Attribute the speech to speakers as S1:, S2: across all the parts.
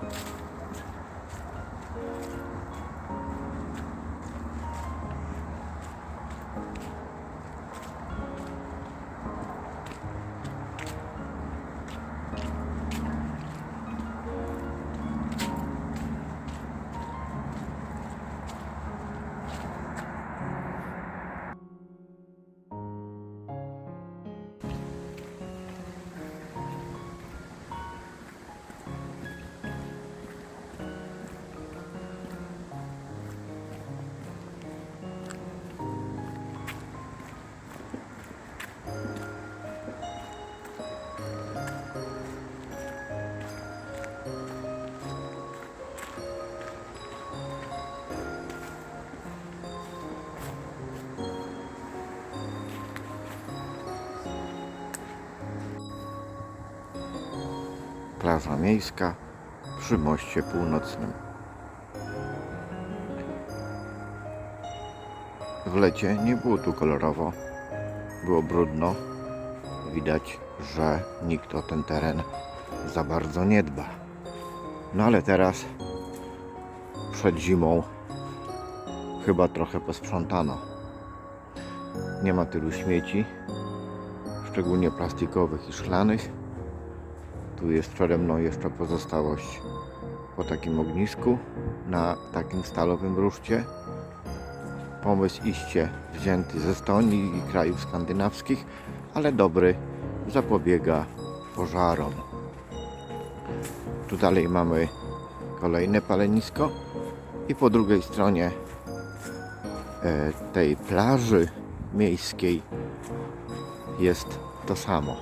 S1: Thank you. Plaża miejska przy moście północnym. W lecie nie było tu kolorowo. Było brudno. Widać, że nikt o ten teren za bardzo nie dba. No ale teraz przed zimą chyba trochę posprzątano. Nie ma tylu śmieci, szczególnie plastikowych i szklanych. Tu jest przede mną jeszcze pozostałość po takim ognisku na takim stalowym ruszcie. Pomysł iście wzięty ze Estonii i krajów skandynawskich, ale dobry, zapobiega pożarom. Tu dalej mamy kolejne palenisko i po drugiej stronie e, tej plaży miejskiej jest to samo.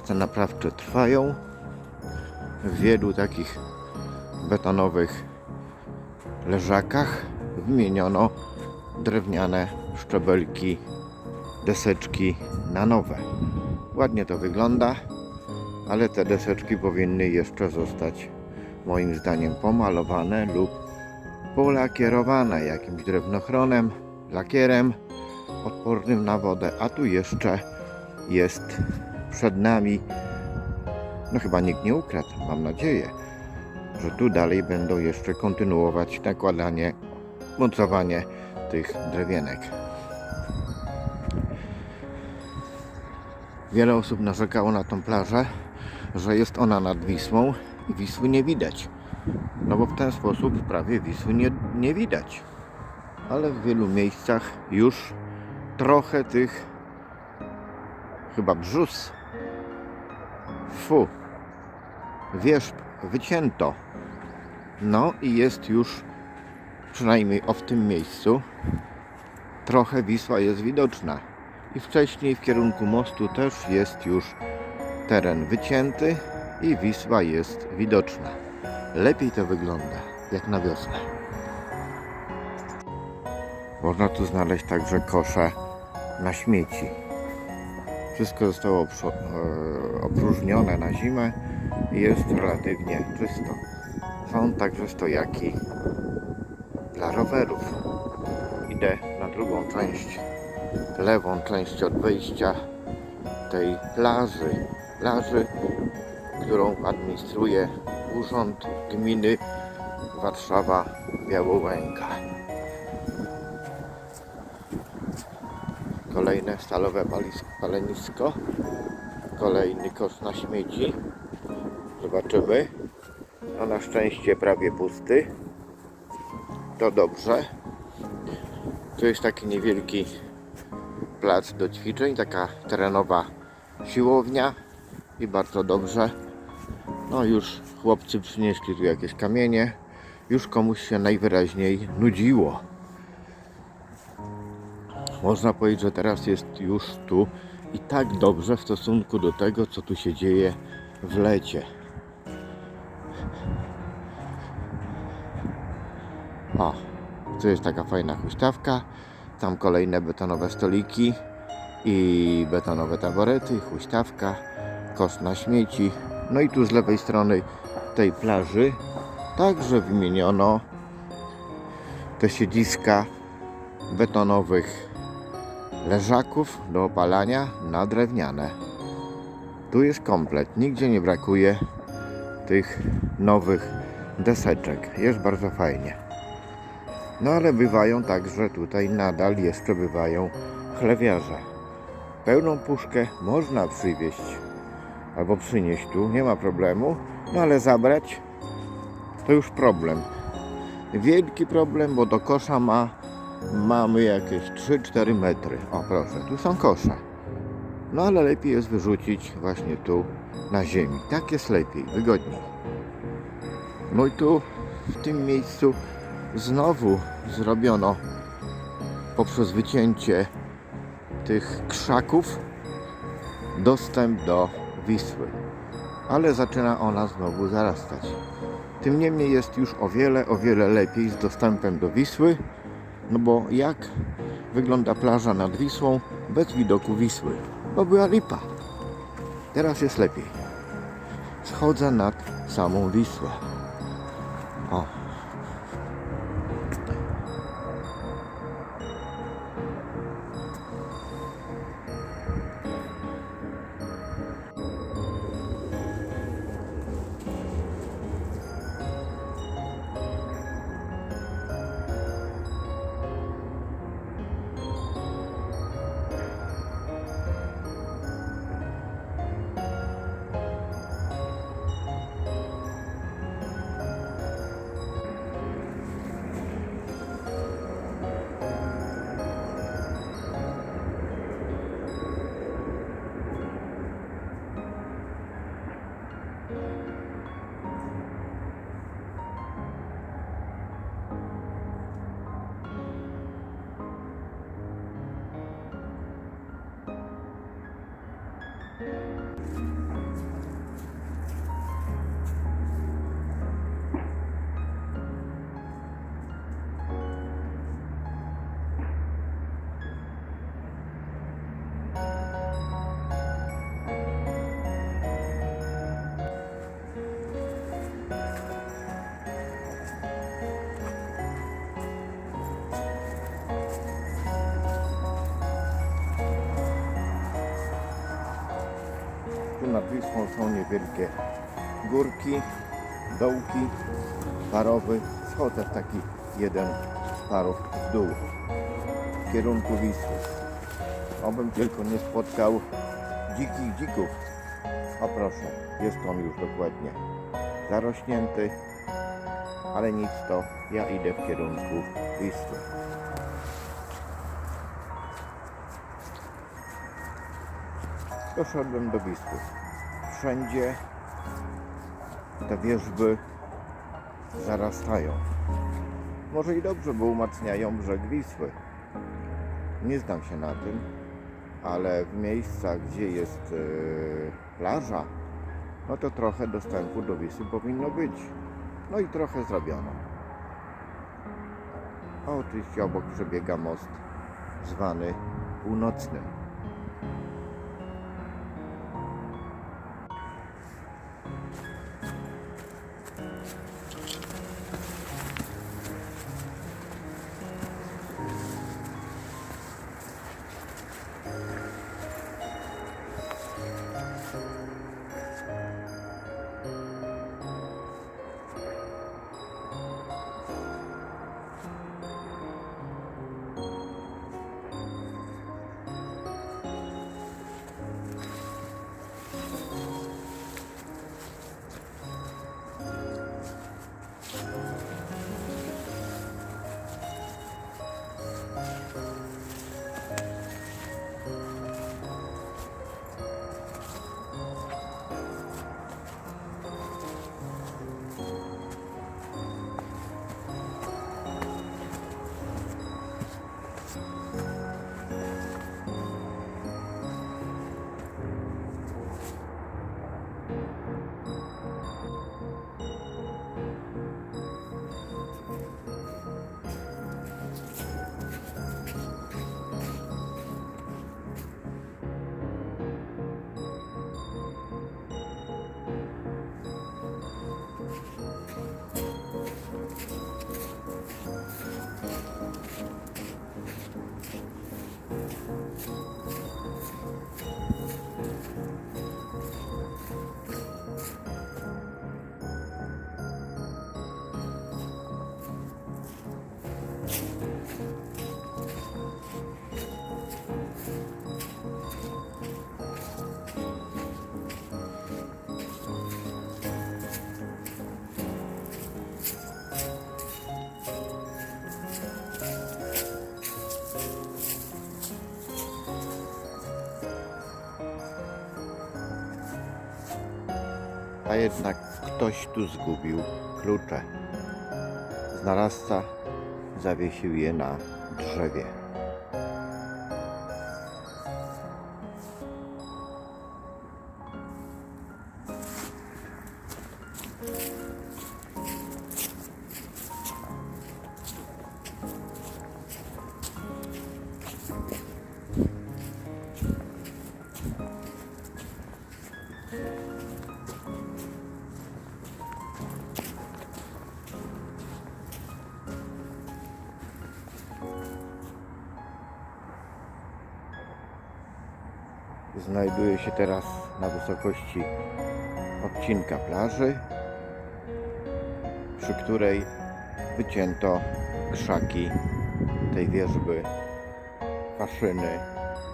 S1: Prace naprawcze trwają. W wielu takich betonowych leżakach wymieniono drewniane szczebelki, deseczki na nowe. Ładnie to wygląda, ale te deseczki powinny jeszcze zostać moim zdaniem pomalowane lub polakierowane jakimś drewnochronem, lakierem odpornym na wodę, a tu jeszcze jest przed nami. No chyba nikt nie ukradł, mam nadzieję, że tu dalej będą jeszcze kontynuować nakładanie, mocowanie tych drewienek. Wiele osób narzekało na tą plażę, że jest ona nad Wisłą i Wisły nie widać. No bo w ten sposób prawie Wisły nie, nie widać. Ale w wielu miejscach już trochę tych chyba brzus Fu. Wierzb wycięto. No i jest już, przynajmniej o w tym miejscu, trochę Wisła jest widoczna. I wcześniej w kierunku mostu też jest już teren wycięty i Wisła jest widoczna. Lepiej to wygląda, jak na wiosnę. Można tu znaleźć także kosze na śmieci. Wszystko zostało opro- e, opróżnione na zimę i jest relatywnie czysto. Są także stojaki dla rowerów. Idę na drugą część, lewą część od wyjścia tej plaży. Plaży, którą administruje Urząd Gminy Warszawa Białołęka. Kolejne stalowe palenisko. Kolejny kosz na śmieci. Zobaczymy. No na szczęście prawie pusty. To dobrze. Tu jest taki niewielki plac do ćwiczeń, taka terenowa siłownia i bardzo dobrze. No już chłopcy przynieśli tu jakieś kamienie. Już komuś się najwyraźniej nudziło. Można powiedzieć, że teraz jest już tu i tak dobrze w stosunku do tego, co tu się dzieje w lecie. O, tu jest taka fajna huśtawka, tam kolejne betonowe stoliki i betonowe taborety, huśtawka, kosz na śmieci. No i tu z lewej strony tej plaży także wymieniono te siedziska betonowych leżaków do opalania na drewniane. Tu jest komplet, nigdzie nie brakuje tych nowych deseczek. Jest bardzo fajnie. No ale bywają także tutaj nadal jeszcze bywają chlewiarze. Pełną puszkę można przywieźć albo przynieść tu, nie ma problemu, no ale zabrać to już problem. Wielki problem, bo do kosza ma, mamy jakieś 3-4 metry. O proszę, tu są kosze. No ale lepiej jest wyrzucić właśnie tu na ziemi. Tak jest lepiej, wygodniej. No i tu w tym miejscu znowu zrobiono poprzez wycięcie tych krzaków dostęp do Wisły. Ale zaczyna ona znowu zarastać. Tym niemniej jest już o wiele, o wiele lepiej z dostępem do Wisły, no bo jak wygląda plaża nad Wisłą bez widoku Wisły? Bo była lipa. Teraz jest lepiej. Schodzę nad samą Wisłę. O. nad Wisłą są niewielkie górki, dołki, parowy. Schodzę w taki jeden z parów w dół w kierunku Wisły. Obym tylko nie spotkał dzikich dzików. O proszę, jest on już dokładnie zarośnięty, ale nic to ja idę w kierunku Wisły. Doszedłem do Wisły. Wszędzie te wierzby zarastają. Może i dobrze, bo umacniają brzeg Wisły. Nie znam się na tym, ale w miejscach, gdzie jest yy, plaża, no to trochę dostępu do Wisły powinno być. No i trochę zrobiono. A oczywiście obok przebiega most zwany północnym. A jednak ktoś tu zgubił klucze. Znalazca zawiesił je na drzewie. Znajduję się teraz na wysokości odcinka plaży, przy której wycięto krzaki tej wierzby Kaszyny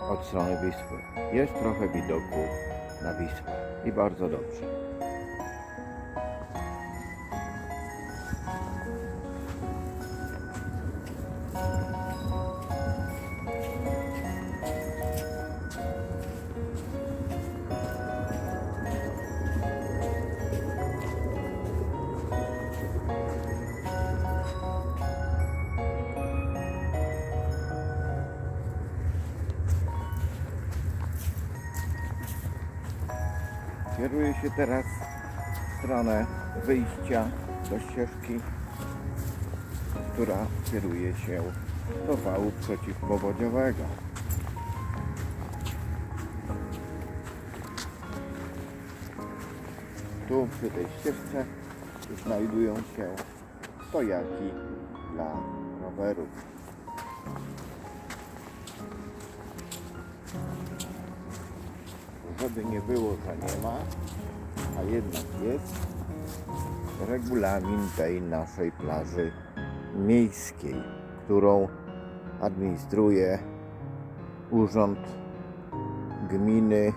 S1: od strony Wisły. Jest trochę widoku na Wisłę i bardzo dobrze. Kieruję się teraz w stronę wyjścia do ścieżki, która kieruje się do wału przeciwpowodziowego. Tu przy tej ścieżce znajdują się stojaki dla rowerów. Żeby nie było, że nie ma, a jednak jest regulamin tej naszej plaży miejskiej, którą administruje Urząd Gminy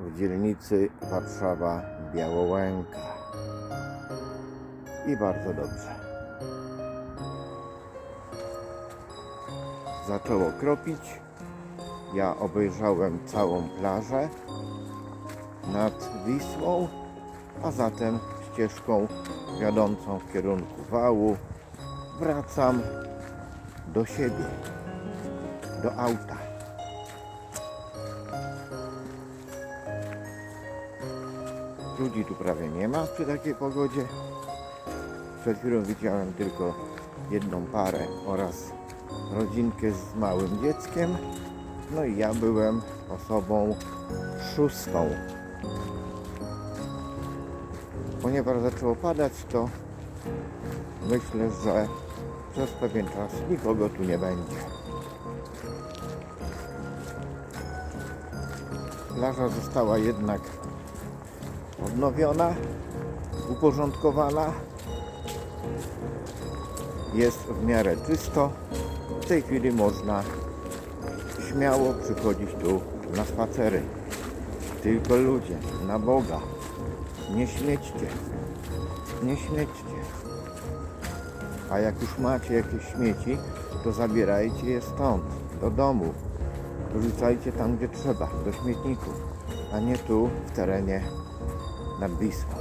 S1: w dzielnicy Warszawa Białołęka. I bardzo dobrze. Zaczęło kropić. Ja obejrzałem całą plażę nad Wisłą, a zatem ścieżką wiodącą w kierunku wału wracam do siebie, do auta. Ludzi tu prawie nie ma przy takiej pogodzie. Przed chwilą widziałem tylko jedną parę oraz rodzinkę z małym dzieckiem. No i ja byłem osobą szóstą. Ponieważ zaczęło padać, to myślę, że przez pewien czas nikogo tu nie będzie. Plaża została jednak odnowiona, uporządkowana. Jest w miarę czysto. W tej chwili można śmiało przychodzić tu na spacery. Tylko ludzie, na Boga, nie śmiećcie, nie śmiećcie. A jak już macie jakieś śmieci, to zabierajcie je stąd, do domu. Wyrzucajcie tam, gdzie trzeba, do śmietników, a nie tu w terenie nad Wisłą.